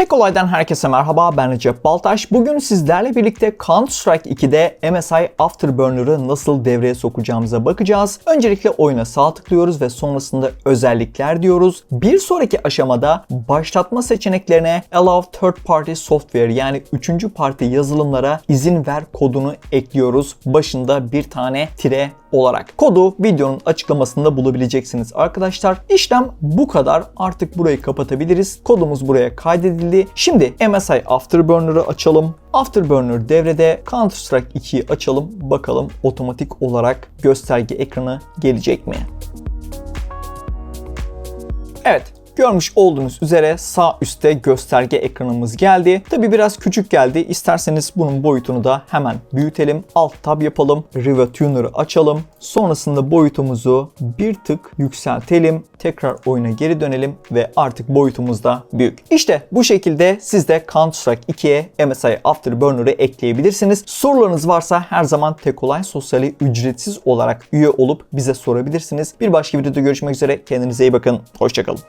Tek olaydan herkese merhaba ben Recep Baltaş. Bugün sizlerle birlikte Counter Strike 2'de MSI Afterburner'ı nasıl devreye sokacağımıza bakacağız. Öncelikle oyuna sağ tıklıyoruz ve sonrasında özellikler diyoruz. Bir sonraki aşamada başlatma seçeneklerine Allow Third Party Software yani üçüncü parti yazılımlara izin ver kodunu ekliyoruz. Başında bir tane tire olarak. Kodu videonun açıklamasında bulabileceksiniz arkadaşlar. İşlem bu kadar. Artık burayı kapatabiliriz. Kodumuz buraya kaydedildi. Şimdi MSI Afterburner'ı açalım. Afterburner devrede Counter Strike 2'yi açalım. Bakalım otomatik olarak gösterge ekranı gelecek mi? Evet, Görmüş olduğunuz üzere sağ üstte gösterge ekranımız geldi. Tabi biraz küçük geldi. İsterseniz bunun boyutunu da hemen büyütelim. Alt tab yapalım. Riva Tuner'ı açalım. Sonrasında boyutumuzu bir tık yükseltelim. Tekrar oyuna geri dönelim ve artık boyutumuz da büyük. İşte bu şekilde siz de Counter Strike 2'ye MSI Afterburner'ı ekleyebilirsiniz. Sorularınız varsa her zaman Tekolay Sosyal'i ücretsiz olarak üye olup bize sorabilirsiniz. Bir başka videoda görüşmek üzere. Kendinize iyi bakın. Hoşçakalın.